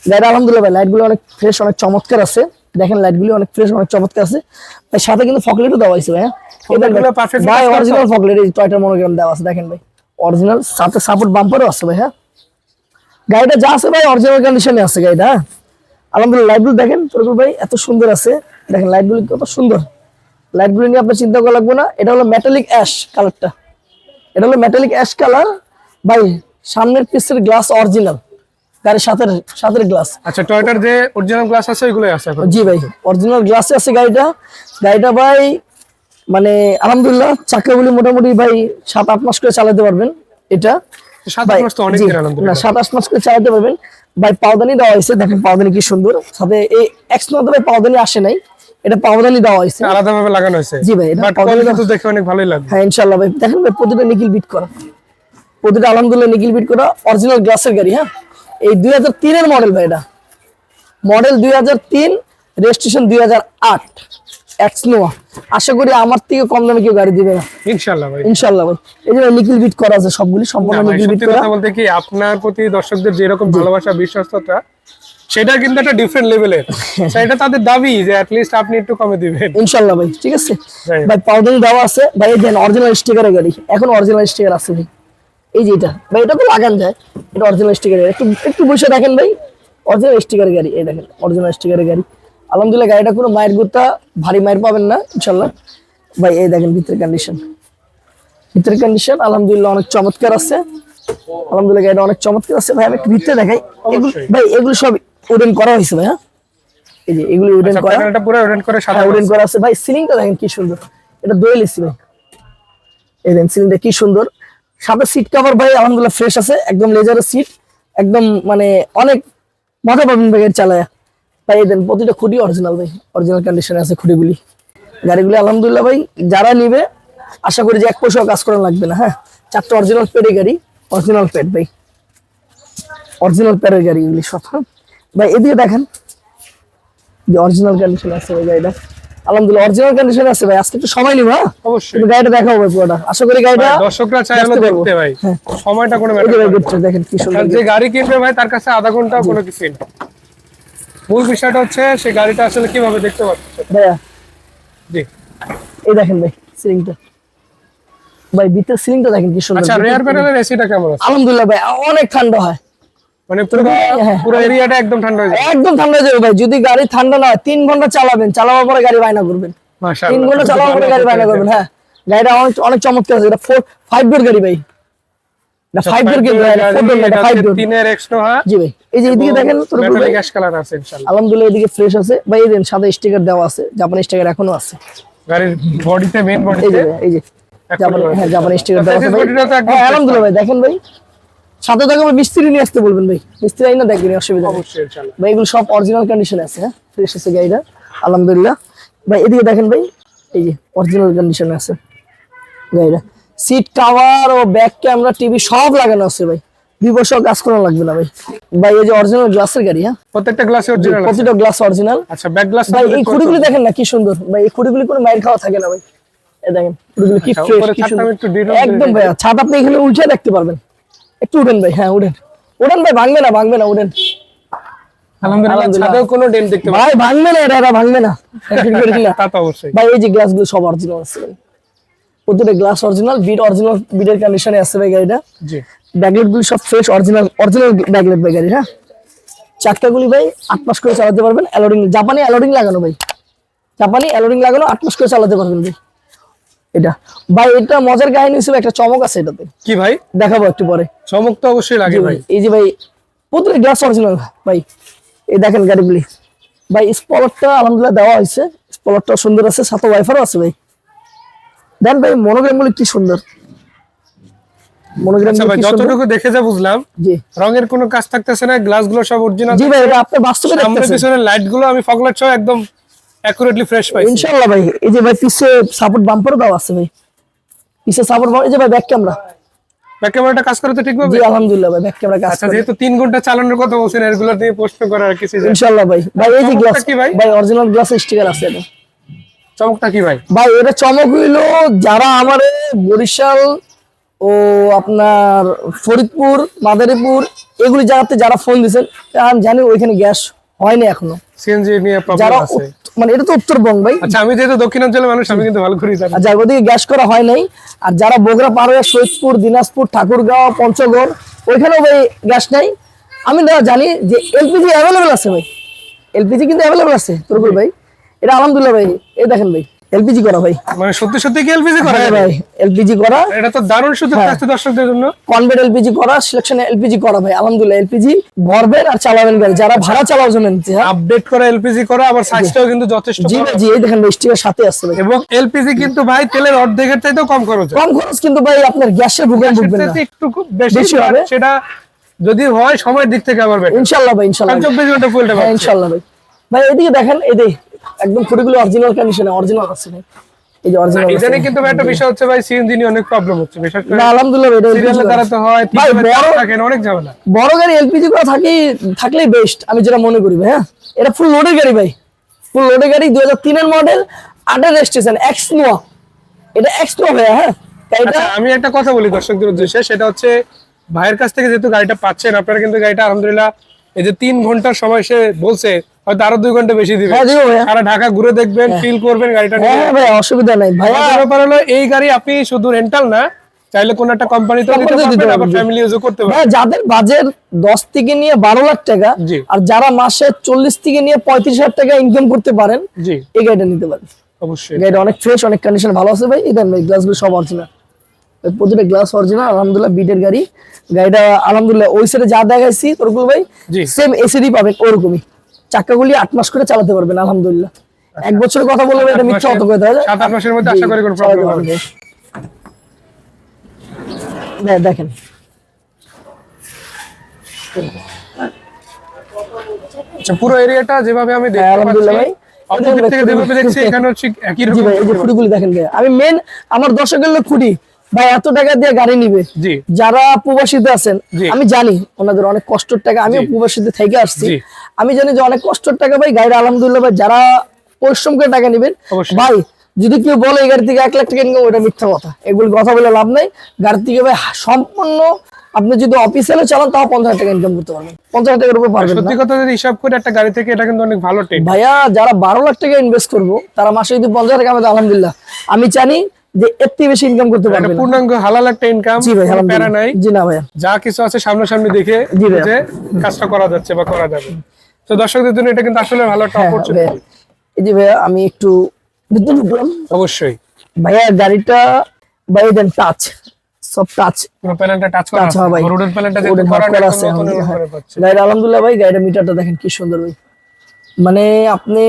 A: গাড়িটা আলহামদুলিল্লাহ ভাই লাইটগুলো অনেক ফ্রেশ অনেক চমৎকার আছে। দেখেন লাইটগুলো অনেক ফ্রেশ অনেক চমৎকার আছে। ভাই সাথে কিন্তু ফকলেটও দেওয়া হয়েছে ভাই হ্যাঁ? এই ভাই। অরিজিনাল ফকলেট টয়টার মনোগ্রাম দেওয়া আছে দেখেন ভাই। অরিজিনাল সাথে সাপোর্ট বাম্পারও আছে ভাই হ্যাঁ? গাড়িটা যা আছে ভাই অরিজিনাল কন্ডিশনে আছে গাড়িটা হ্যাঁ? আলহামদুলিল্লাহ লাইটগুলো দেখেন তরকুল ভাই এত সুন্দর আছে। দেখেন লাইটগুলো কত সুন্দর। লাইটগুলো নিয়ে আপনার চিন্তা করা লাগবে না এটা হলো মেটালিক অ্যাশ কালারটা এটা হলো মেটালিক অ্যাশ কালার ভাই সামনের পিসের গ্লাস অরিজিনাল গাড়ির সাথের সাথের গ্লাস
B: আচ্ছা টয়টার যে অরিজিনাল গ্লাস আছে ওইগুলোই আছে এখন?
A: জি ভাই অরিজিনাল গ্লাসে আছে গাড়িটা। গাড়িটা ভাই মানে আলহামদুলিল্লাহ চাকাগুলি মোটামুটি ভাই সাত আট মাস করে চালাতে পারবেন এটা।
B: সাত
A: ভাই,
B: মাস
A: করে চালাতে পারবেন। ভাই পাওদানি দেওয়া হয়েছে দেখেন পাওদানি কি সুন্দর। সাথে এই এক্স ভাই পাওদানি আসে নাই। এটা পাওদানি দেওয়া হয়েছে।
B: আলাদা ভাবে লাগানো হয়েছে।
A: জি ভাই, এটা
B: তো দেখে অনেক ভালোই লাগবে।
A: হ্যাঁ ইনশাল্লাহ ভাই। দেখেন ভাই প্রতিটা নিকিল বিট করা। প্রতিটা আলহামদুলিল্লাহ নিকিল বিট করা। অরিজিনাল গ্লাসের গাড়ি হ্যাঁ? এই দুই হাজার তিনের মডেল ভাই এটা। মডেল দুই হাজার তিন রেজিস্ট্রেশন দুই হাজার আট। আশা করি আমার থেকে কম দামে কেউ গাড়ি দিবে না।
B: ইনশাল্লাহ ভাই।
A: ইনশাল্লাহ ভাই। এই যে নিকিল বিট করা আছে সবগুলি সম্পূর্ণ নিকিল বিট করা।
B: বলতে কি আপনার প্রতি দর্শকদের যেরকম ভালোবাসা বিশ্বস্ততা সেটা কিন্তু একটা ডিফারেন্ট লেভেলের সেটা তাদের দাবি যে লিস্ট আপনি একটু কমে দিবেন।
A: ইনশাল্লাহ ভাই ঠিক আছে?
B: Right.
A: ভাই পাউডার দেওয়া আছে। ভাই দেন অরিজিনাল গাড়ি। এখন অরিজিনাল স্টিকার আছে ভাই। এই যে এটা। ভাই এটা তো লাগান যায়। এটা অরিজিনাল একটু একটু বসে দেখেন ভাই। অরিজিনাল স্টিকারের গাড়ি এই দেখেন অরিজিনাল স্টিকারের গাড়ি। আলহামদুলিল্লাহ গাড়িটা কোনো মায়ের গুতা ভারী মায়ের পাবেন না ইনশাল্লাহ। ভাই এই দেখেন ভিতরের কন্ডিশন ভিতরের কন্ডিশন আলহামদুলিল্লাহ অনেক চমৎকার আছে। আলহামদুলিল্লাহ গাড়িটা অনেক চমৎকার আছে। ভাই আমি একটু ভিতরে দেখাই। ভাই এগুলো সব উডেন করা হয়েছে ভাই হ্যাঁ? এই যে এগুলো উডেন করা।
B: প্যানেলটা পুরো ওরেন্ট করে সাদা
A: হ্যাঁ উডেন করা আছে। ভাই সিলিংটা দেখেন কি সুন্দর। এটা দোয়েল এসি ভাই। এই দেখেন সিলিংটা কি সুন্দর। সাদা সিট কভার ভাই আলহামদুলিল্লাহ ফ্রেশ আছে। একদম লেজারের সিট একদম মানে অনেক মজা পাবেন ভাই চালায়। ভাই দেন প্রতিটা খুঁটি অরিজিনাল ভাই অরিজিনাল কন্ডিশনে আছে খুঁটিগুলি। গাড়িগুলি আলহামদুলিল্লাহ ভাই যারা নিবে আশা করি যে এক পয়সাও কাজ করা লাগবে না হ্যাঁ? চারটা অরিজিনাল পেডে গাড়ি অরিজিনাল পেড ভাই। অরিজিনাল প্যারের গাড়ি ভাই এদিকে দেখেন। যে অরিজিনাল কন্ডিশন আছে ভাই গাড়িটা। আলহামদুলিল্লাহ অরিজিনাল কন্ডিশন আছে ভাই আজকে একটু সময় নিব হ্যাঁ?
B: অবশ্যই।
A: গাড়িটা দেখাবো ভাই পুরোটা। আশা করি গাড়িটা
B: দর্শকরা চাই হলো
A: দেখতে
B: ভাই।
A: হ্যাঁ।
B: সময়টা কোনো ম্যাটার।
A: দেখেন কি সুন্দর
B: যে গাড়ি কিনবে ভাই তার কাছে আধা ঘণ্টা কোনো কিছু না মূল বিষয়টা হচ্ছে সে গাড়িটা আসলে কীভাবে দেখতে পাচ্ছে।
A: ভাইয়া।
B: জি।
A: এই দেখেন ভাই সিলিংটা। ভাই ভিতরে সিলিংটা দেখেন কি সুন্দর।
B: আচ্ছা রেয়ার প্যানেলের এসিটা কেমন আছে?
A: আলহামদুলিল্লাহ ভাই অনেক ঠান্ডা হয়।
B: মানে পুরো
A: হ্যাঁ।
B: পুরো এরিয়াটা একদম ঠান্ডা হয়ে যায়
A: একদম ঠান্ডা হয়ে যাবে ভাই যদি গাড়ি ঠান্ডা না হয় তিন ঘণ্টা চালাবেন চালাবার পরে গাড়ি বায়না করবেন। তিন
B: মাশাআল্লাহ।
A: ঘণ্টা চালাবার পরে গাড়ি বায়না করবেন হ্যাঁ। গাড়িটা অনেক অনেক চমৎকার আছে এটা ফোর ফাইভ ডোর গাড়ি ভাই। এটা ফাইভ ডোর কিন্তু ফোর ডোর না এটা ফাইভ ডোর
B: তিনের এক্সট্রা
A: জি ভাই এই যে এইদিকে দেখেন তোর উপর ভাই,
B: মেটালিক অ্যাশ কালার আছে ইনশাআল্লাহ
A: আলহামদুলিল্লাহ এদিকে ফ্রেশ আছে। ভাই এই দেন সাদা স্টিকার দেওয়া আছে জাপানি স্টিকার এখনও আছে।
B: গাড়ির বডিতে মেইন
A: এই যে এই যে হ্যাঁ জাপানি স্টিকার দেওয়া আছে ভাই। আলহামদুলিল্লাহ ভাই দেখেন ভাই সাথে থাকা মিস্ত্রি নিয়ে আসতে বলবেন ভাই। মিস্ত্রি আইনা দেখবেন অসুবিধা
B: অবশ্যই ইনশাআল্লাহ
A: ভাই এগুলো সব অরিজিনাল কন্ডিশনে আছে হ্যাঁ? ফ্রেশ আছে গাড়িটা আলহামদুলিল্লাহ। ভাই এদিকে দেখেন ভাই এই যে অরিজিনাল কন্ডিশনে আছে গাড়িটা। সিট কাভার ও ব্যাক ক্যামেরা টিভি সব লাগানো আছে ভাই। দুই বছর কাজ করা লাগবে না ভাই। ভাই এই যে অরিজিনাল গ্লাসের গাড়ি হ্যাঁ?
B: প্রত্যেকটা গ্লাসে অরিজিনাল
A: প্রতিটা গ্লাস অরিজিনাল
B: আচ্ছা ব্যাক গ্লাস
A: ভাই এই খুঁড়িগুলি দেখেন না কি সুন্দর। ভাই এই খুঁড়িগুলি কোনো মাইর খাওয়া থাকে না ভাই। এই দেখেন খুঁড়িগুলি কি
B: আচ্ছা,
A: ফ্রেশ কি সুন্দর।
B: detail
A: একদম ভাই ছাদ আপনি এখানে উল্টে দেখতে পারবেন। একটু উঠেন ভাই হ্যাঁ উঠেন। উঠেন ভাই ভাঙবে না ভাঙবে না উঠেন।
B: আলহামদুলিল্লাহ
A: আলহামদুলিল্লাহ।
B: ছাদেও কোনো ডেন্ট দেখতে
A: ভাই ভাঙবে না এটা ভাঙবে না।
B: তা তো অবশ্যই।
A: ভাই এই যে গ্লাসগুলো সব অরিজিনাল আছে। ভাই প্রতিটা গ্লাস অরিজিনাল বিট অরিজিনাল বিটের কন্ডিশনে আছে ভাই গাড়িটা।
B: জি।
A: ব্যাকলেট গুলি সব ফ্রেশ অরিজিনাল অরিজিনাল ব্যাকলেট ভাই গাড়ি হ্যাঁ চাক্কাগুলি ভাই আট মাস করে চালাতে পারবেন অ্যালোডিং জাপানি অ্যালোডিং লাগানো ভাই। জাপানি অ্যালোডিং লাগানো আট মাস করে চালাতে পারবেন ভাই। এটা। ভাই এটা মজার কাহিনী হিসেবে একটা চমক আছে এটাতে।
B: কি ভাই?
A: দেখাবো একটু পরে।
B: চমক তো অবশ্যই লাগে ভাই
A: এই যে ভাই প্রতিটা গ্লাস অরিজিনাল ভাই। এই দেখেন গাড়িগুলি। ভাই স্পলারটা আলহামদুলিল্লাহ দেওয়া হয়েছে। স্পলারটা সুন্দর আছে সাথে ওয়াইফারও আছে ভাই। দেন ভাই মনোগ্রাম গুলি কি সুন্দর। মনোগ্রাম
B: আচ্ছা ভাই
A: কি সুন্দর।
B: যতটুকু দেখে যা বুঝলাম রঙের কোনো কাজ থাকতেছে না গ্লাসগুলো সব অরিজিনাল
A: জি ভাই আপনি বাস্তবে দেখতেছেন।
B: পিছনে লাইটগুলো আমি ফগলাইট সহ একদম অ্যাকুরেটলি ফ্রেশ পাইছি।
A: ইনশাআল্লাহ ভাই এই যে ভাই পিছে সাপোর্ট বাম্পারও দেওয়া আছে ভাই। পিছে সাপোর্ট এই যে ভাই ব্যাক ক্যামেরা
B: ব্যাক ক্যামেরাটা কাজ করে তো ঠিক
A: জি আলহামদুলিল্লাহ ভাই ব্যাক ক্যামেরা কাজ
B: আচ্ছা যেহেতু ঘণ্টা চালানোর কথা বলছেন এগুলো নিয়ে প্রশ্ন করার কিছু যে-
A: ইনশাআল্লাহ ভাই। ভাই এই যে গ্লাস
B: কি ভাই?
A: ভাই অরিজিনাল গ্লাস স্টিকার আছে এটা।
B: চমকটা কি ভাই?
A: ভাই এটা চমক হইল যারা আমার বরিশাল ও আপনার ফরিদপুর মাদারীপুর এগুলি জায়গাতে যারা ফোন দিয়েছেন আমি জানি ওইখানে গ্যাস হয়নি এখনও।
B: সিএনজি নিয়ে
A: যারা মানে এটা তো উত্তরবঙ্গ ভাই।
B: আচ্ছা আমি যেহেতু দক্ষিণাঞ্চলের মানুষ আমি কিন্তু ভালো করেই জানি।
A: ওদিকে গ্যাস করা হয় নাই। আর যারা বগুড়া পার হয়ে সৈয়দপুর দিনাজপুর ঠাকুরগাঁও পঞ্চগড় ওইখানেও ভাই গ্যাস নাই। আমি জানি যে এলপিজি অ্যাভেলেবেল আছে ভাই। এলপিজি কিন্তু অ্যাভেলেবেল আছে তোরপুর ভাই। এটা আলহামদুলিল্লাহ ভাই এই দেখেন ভাই এলপিজি করা ভাই।
B: মানে সত্যি সত্যি কি এলপিজি করা
A: হ্যাঁ ভাই এলপিজি করা।
B: এটা তো দারুণ সুযোগ
A: হ্যাঁ।
B: থাকছে দর্শকদের জন্য।
A: কনভেট এলপিজি করা সিলেকশন এলপিজি করা ভাই আলহামদুলিল্লাহ এলপিজি ভরবেন আর চালাবেন গাড়ি। যারা ভাড়া চালাওয়ার জন্য হ্যাঁ।
B: আপডেট করা এলপিজি করা আবার সাইজটাও কিন্তু যথেষ্ট
A: জি। ভাই জি এই দেখেন ভাই স্টিকার সাথে আসছে ভাই।
B: এবং এলপিজি কিন্তু ভাই তেলের অর্ধেকের চাইতেও কম খরচ
A: কম খরচ কিন্তু ভাই আপনার গ্যাসের ভুগেন ভুগবেন না।
B: একটু খুব বেশি
A: হবে।
B: সেটা যদি হয় সময়ের দিক থেকে আবার বেটার
A: ইনশাল্লাহ ভাই ইনশাল্লাহ।
B: চব্বিশ ঘণ্টা ফুলটা
A: ভাই। ইনশাল্লাহ ভাই। ভাই এদিকে দেখেন এই যে একদম খুঁটিগুলো অরিজিনাল কন্ডিশনে অরিজিনাল আছে ভাই। এই যে অরিজিনাল
B: এখানে কিন্তু একটা বিষয় হচ্ছে ভাই সিএনজি নিয়ে অনেক প্রবলেম হচ্ছে বিশেষ করে
A: না আলহামদুলিল্লাহ এটা LPG
B: সিরিয়ালে। দাঁড়াতে হয়
A: ভাই, বড়-
B: থাকেন অনেক ঝামেলা।
A: বড় গাড়ি এলপিজি করা থাকেই থাকলেই বেস্ট আমি যেটা মনে করি ভাই হ্যাঁ? এটা ফুল লোডের গাড়ি ভাই। ফুল লোডের গাড়ি দুই হাজার তিনের মডেল আটের রেজিস্ট্রেশন এক্স নোয়া এটা এক্স নোয়া ভাইয়া হ্যাঁ? এটা
B: আচ্ছা আমি একটা কথা বলি দর্শকদের উদ্দেশ্যে সেটা হচ্ছে ভাইয়ের কাছ থেকে যেহেতু গাড়িটা পাচ্ছেন আপনারা কিন্তু গাড়িটা আলহামদুলিল্লাহ এই যে তিন ঘণ্টার সময় সে বলছে হয়তো আরও দুই ঘণ্টা বেশি দিবে।
A: হ্যাঁ,
B: সারা ঢাকা ঘুরে দেখবেন ফিল করবেন গাড়িটা
A: হ্যাঁ অসুবিধা নাই।
B: মজার ব্যাপার হলো এই গাড়ি আপনি শুধু রেন্টাল না চাইলে কোন একটা কোম্পানিতে দিতে পারবেন। আবার ফ্যামিলি ইউজও করতে পারবেন।
A: যাদের বাজেট দশ থেকে নিয়ে বারো লাখ টাকা। আর যারা মাসে চল্লিশ থেকে নিয়ে পঁয়ত্রিশ হাজার টাকা ইনকাম করতে পারেন এই গাড়িটা নিতে পারেন।
B: অবশ্যই।
A: গাড়িটা অনেক ফ্রেশ অনেক কন্ডিশন ভালো আছে ভাই। ভাই গ্লাসগুলো সব অরিজিনাল প্রতিটা গ্লাস অরিজিনাল আলহামদুলিল্লাহ বিটের গাড়ি। গাড়িটা আলহামদুলিল্লাহ ওই সাইডে যা দেখাইছি তোরকুল ভাই। সেম এসিডি পাবেন ওরকমই। চাকাগুলি আট মাস করে চালাতে পারবেন আলহামদুলিল্লাহ। এক বছরের কথা বললে এটা মিথ্যা অত করে দেয়
B: সাত আট মাসের মধ্যে আশা করি কোনো problem হবে না।
A: দেখেন।
B: আচ্ছা পুরো এরিয়াটা যেভাবে আমি দেখতে
A: হ্যাঁ, আলহামদুলিল্লাহ ভাই।
B: অপোজিট থেকে
A: খুবই-
B: যেভাবে দেখছি এখানে হচ্ছে একই রকম
A: খুঁটিগুলি দেখেন ভাই। আমি মেন আমার দর্শকের লোক খুঁটি। ভাই এত টাকা দিয়ে গাড়ি নিবে? যারা প্রবাসীতে আছেন আমি জানি ওনাদের অনেক কষ্টের টাকা আমিও
B: জি।
A: প্রবাসীতে থেকে আসছি। আমি জানি যে অনেক কষ্টের টাকা ভাই গাড়ি আলহামদুলিল্লাহ ভাই যারা পরিশ্রম করে টাকা নেবেন। ভাই যদি কেউ বলে এই গাড়ি থেকে এক লাখ টাকা ইনকাম ওটা মিথ্যা কথা। এগুলো কথা বলে লাভ নাই। গাড়ি থেকে ভাই সম্পূর্ণ আপনি যদি অফিসিয়ালে চালান তাও পঞ্চাশ টাকা ইনকাম করতে পারবেন। পঞ্চাশ টাকার উপর পারবেন
B: সত্যি কথা যদি হিসাব করে একটা গাড়ি থেকে এটা কিন্তু অনেক ভালো টেক
A: ভাইয়া যারা বারো লাখ টাকা ইনভেস্ট করব তারা মাসে যদি পঞ্চাশ টাকা আমাদের আলহামদুলিল্লাহ। আমি জানি যে এর থেকে বেশি ইনকাম করতে না।
B: পূর্ণাঙ্গ হালাল একটা ইনকাম
A: জি ভাই
B: প্যারা নাই।
A: জি না ভাইয়া
B: যা কিছু আছে সামনাসামনি দেখে
A: জি।
B: বুঝে কাজটা করা যাচ্ছে বা করা যাবে। তো দর্শকদের জন্য এটা কিন্তু আসলে ভালো একটা
A: হ্যাঁ
B: অপরচুনিটি
A: এই যে ভাইয়া আমি একটু ঢুকলাম
B: অবশ্যই।
A: ভাইয়া গাড়িটা ভাই দেন টাচ সব টাচ
B: পুরো প্যানেলটা টাচ করা
A: হ্যাঁ ভাই।
B: রোডের প্যানেলটা করা
A: আছে, হ্যাঁ। গাড়িটা আলহামদুলিল্লাহ ভাই গাড়িটা মিটারটা দেখেন কি সুন্দর ভাই। মানে আপনি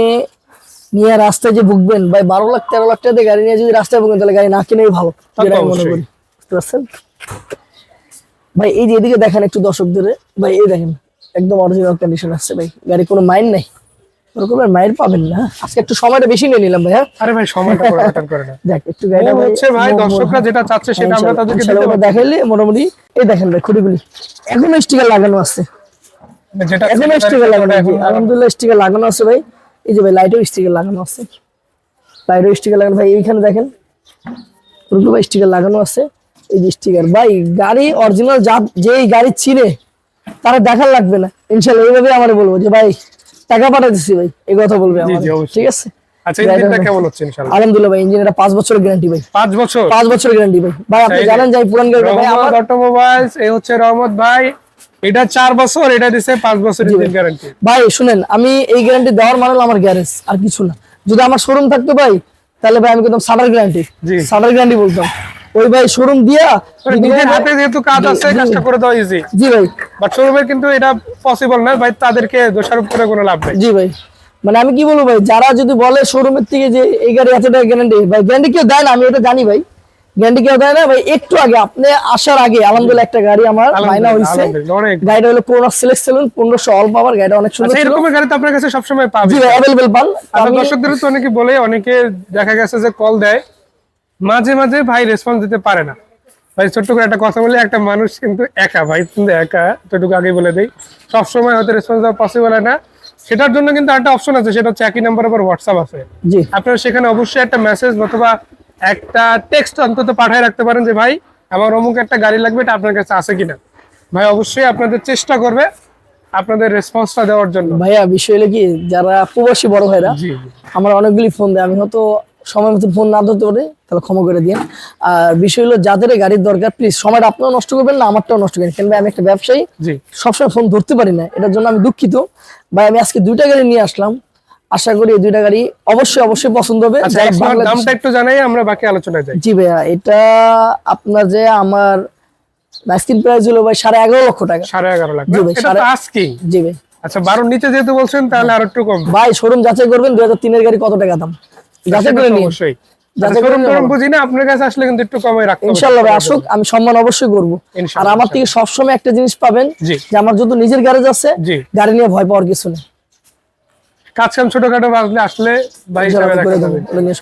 A: নিয়ে রাস্তায় যে ভুগবেন ভাই বারো লাখ তেরো লাখ টাকা গাড়ি নিয়ে যদি রাস্তায় ভুগবেন তাহলে গাড়ি না কিনেই ভালো। মনে করি। বুঝতে পারছেন? ভাই এই যে এদিকে দেখেন একটু দর্শকদের ভাই এই দেখেন একদম অরিজিনাল কন্ডিশন আসছে ভাই। গাড়ি কোনো মাইন্ড নাই। ওরকমের মাইন্ড পাবেন না। আজকে একটু সময়টা বেশি নিয়ে নিলাম ভাই হ্যাঁ
B: আরে ভাই সময়টা করে কাটান করে না
A: দেখ একটু গাড়িটা
B: হচ্ছে ভাই দর্শকরা যেটা চাচ্ছে সেটা আমরা তাদেরকে দিতে
A: ইনশাআল্লাহ দেখাইলে মোটামুটি এই দেখেন ভাই খুঁটিগুলি। এখনও স্টিকার লাগানো আছে।
B: যেটা
A: এখনও স্টিকার লাগানো আছে। আলহামদুলিল্লাহ স্টিকার লাগানো আছে ভাই। এই যে ভাই লাইটেও স্টিকার লাগানো আছে। লাইটেও স্টিকার লাগানো ভাই এইখানে দেখেন ভাই স্টিকার লাগানো আছে। এই যে স্টিকার ভাই গাড়ি অরিজিনাল যা যেই গাড়ি চিনে তারা দেখার লাগবে না। ইনশাল্লাহ এইভাবে আমার বলব যে ভাই টাকা পাঠা দিচ্ছি ভাই এই কথা বলবে আমার ঠিক আছে?
B: আচ্ছা
A: আলহামদুলিল্লাহ ভাই ইঞ্জিনিয়ারটা পাঁচ বছরের গ্যারান্টি ভাই।
B: পাঁচ বছর?
A: পাঁচ বছরের গ্যারান্টি ভাই। ভাই আপনি
B: যে
A: জানেন যাই পুরান গাড়ি ভাই আমার
B: অটোমোবাইলস এই হচ্ছে রহমত ভাই। এটা চার বছর এটা দিছে পাঁচ বছর ইঞ্জিন গ্যারান্টি
A: ভাই শুনেন আমি এই গ্যারান্টি দেওয়ার মানে আমার গ্যারেজ আর কিছু না। যদি আমার শোরুম থাকতো ভাই তাহলে ভাই আমি কিন্তু সাডার গ্যারান্টি। সাডার গ্যারান্টি বলতাম। ওই ভাই শোরুম দিয়া
B: নিজের হাতে যেহেতু কাজ আছে কাজটা করে দেওয়া ইজি
A: জি ভাই।
B: বাট শোরুমের কিন্তু এটা পসিবল না ভাই তাদেরকে দোষারোপ করে কোনো লাভ নেই।
A: জি ভাই। মানে আমি কি বলব ভাই যারা যদি বলে শোরুমের থেকে যে এই গাড়ি এত টাকা গ্যারান্টি ভাই গ্যারান্টি কেউ দেয় না আমি এটা জানি ভাই। গ্যারান্টি কেউ দেয় না ভাই একটু আগে আপনি আসার আগে আলহামদুলিল্লাহ একটা গাড়ি আমার মাইনা গাড়িটা হলো সিলেক্ট সেলুন অল পাওয়ার গাড়িটা অনেক সুন্দর
B: আচ্ছা
A: ছিল।
B: এরকমের গাড়ি তো আপনার কাছে সবসময় পাবে
A: জি ভাই অ্যাভেলেবেল পান।
B: আপনার দর্শকদের তো অনেকে বলে অনেকে দেখা গেছে যে কল দেয়। মাঝে মাঝে ভাই রেসপন্স দিতে পারে না। ভাই ছোট্ট করে একটা কথা বলি একটা মানুষ কিন্তু একা ভাই কিন্তু একা এতটুকু আগে বলে দেই। সবসময় হয়তো রেসপন্স দেওয়া পসিবল হয় না। সেটার জন্য কিন্তু একটা অপশন আছে সেটা হচ্ছে একই নাম্বার উপর হোয়াটসঅ্যাপ আছে।
A: জি।
B: আপনারা সেখানে অবশ্যই একটা মেসেজ অথবা একটা টেক্সট অন্তত পাঠায় রাখতে পারেন যে ভাই আমার অমুক একটা গাড়ি লাগবে এটা আপনার কাছে আছে কিনা? ভাই অবশ্যই আপনাদের চেষ্টা করবে আপনাদের রেসপন্সটা দেওয়ার জন্য।
A: ভাইয়া বিষয় হলো কি যারা প্রবাসী বড় ভাইরা আমার অনেকগুলি ফোন দেয়। আমি হয়তো সময় মতো ফোন না ধরতে পারি তাহলে ক্ষমা করে দিন আর বিষয় হলো যাদের গাড়ির দরকার প্লিজ সময়টা আপনাও নষ্ট করবেন না আমারটাও নষ্ট করবেন। কেন ভাই আমি একটা ব্যবসায়ী সবসময় ফোন ধরতে পারি না। এটার জন্য আমি দুঃখিত। ভাই আমি আজকে দুইটা গাড়ি নিয়ে আসলাম। আশা করি এই দুইটা গাড়ি অবশ্যই অবশ্যই পছন্দ হবে।
B: আচ্ছা দামটা একটু জানাই আমরা বাকি আলোচনায় যাই।
A: জি ভাইয়া এটা আপনার যে আমার স্ক্রিন প্রাইস হলো ভাই সাড়ে এগারো লক্ষ টাকা।
B: সাড়ে এগারো লাখ।
A: জি ভাই,
B: আস্কিং
A: জি
B: আচ্ছা বারোর নিচে যেহেতু বলছেন তাহলে আর একটু কম।
A: ভাই শোরুম যাচাই করবেন দুই হাজার তিনের গাড়ি কত টাকা দাম? যাচাই করে নিন।
B: অবশ্যই।
A: যাচাই করে নিন
B: টোরুম
A: আমার।
B: বুঝি না আপনার কাছে আসলে কিন্তু একটু কমে রাখতে
A: ইনশাল্লাহ আসুক আমি সম্মান অবশ্যই করব। আর আমার থেকে সবসময় একটা জিনিস পাবেন যে আমার যত নিজের গ্যারেজ আছে গাড়ি নিয়ে ভয় পাওয়ার কিছু নেই।
B: কাজ কাম ছোটখাটো বাজলে আসলে ভাই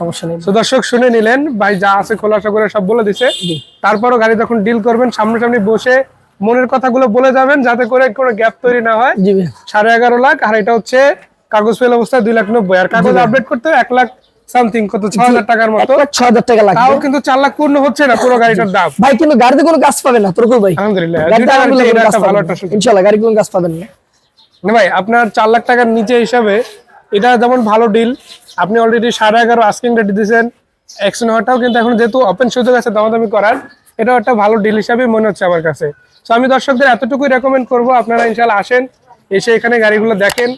A: সমস্যা নেই।
B: তো দর্শক শুনে নিলেন ভাই যা আছে খোলাসা করে সব বলে দিছে। তারপরও গাড়ি যখন ডিল করবেন সামনাসামনি বসে মনের কথাগুলো বলে যাবেন যাতে করে কোনো গ্যাপ তৈরি না হয়। সাড়ে এগারো লাখ আর এটা হচ্ছে কাগজ ফেল অবস্থায় দুই লাখ নব্বই। আর কাগজ আপডেট করতে এক লাখ সামথিং কত ছয় হাজার টাকার মতো।
A: ছয় হাজার টাকা লাগবে।
B: তাও কিন্তু চার লাখ পূর্ণ হচ্ছে না পুরো গাড়িটার দাম।
A: ভাই কিন্তু গাড়িতে কোনো পাবে না তোরকুল ভাই।
B: আলহামদুলিল্লাহ।
A: ইনশাল্লাহ গাড়ি কোনো পাবেন না
B: ভাই আপনার চার লাখ টাকার নিচে হিসাবে এটা যেমন ভালো ডিল আপনি অলরেডি সাড়ে এগারো আস্কিং রেট দিয়েছেন একশো নয়টাও কিন্তু এখন যেহেতু ওপেন সুযোগ আছে দামাদামি করার, এটাও একটা ভালো ডিল হিসাবে মনে হচ্ছে আমার কাছে। তো আমি দর্শকদের এতটুকুই রেকমেন্ড করব, আপনারা ইনশাল্লাহ আসেন, এসে এখানে গাড়িগুলো দেখেন।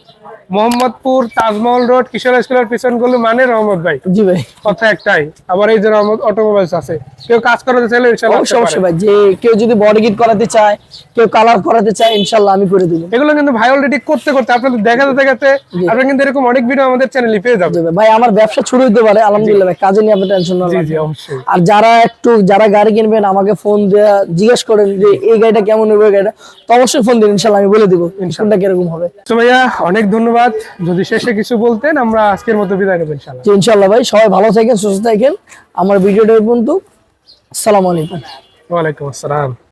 B: মোহাম্মদপুর তাজমহল রোড কিশোর স্কুলের পিছনগুলো মানে রহমত ভাই।
A: জি ভাই।
B: কথা একটাই। আবার এই যে রহমত অটোমোবাইলস আছে। কেউ কাজ করাতে চাইলে
A: অবশ্যই অবশ্যই ভাই। যে কেউ যদি বডি কিট করাতে চায় কেউ কালার করাতে চায় ইনশাল্লাহ আমি করে দিব।
B: এগুলো কিন্তু ভাই অলরেডি করতে করতে আপনাদের দেখাতে দেখাতে আপনারা কিন্তু এরকম অনেক ভিডিও আমাদের চ্যানেলে পেয়ে যাবেন।
A: জি ভাই। আমার ব্যবসা শুরু হতে পারে আলহামদুলিল্লাহ ভাই। কাজে নিয়ে আপনার টেনশন না
B: জি জি অবশ্যই।
A: আর যারা একটু যারা গাড়ি কিনবেন আমাকে ফোন দেওয়া জিজ্ঞেস করেন যে এই গাড়িটা কেমন হবে গাড়িটা? তো অবশ্যই ফোন দিন ইনশাল্লাহ আমি বলে দিব কোনটা কীরকম হবে।
B: তো ভাইয়া অনেক ধন্যবাদ। যদি শেষে কিছু বলতেন আমরা আজকের মতো বিদায় নেব ইনশাআল্লাহ।
A: ইনশাআল্লাহ ইনশাল্লাহ ভাই সবাই ভালো থাকেন সুস্থ থাকেন। আমার ভিডিওটা পর্যন্ত আসসালামু আলাইকুম।
B: ওয়ালাইকুম আসসালাম।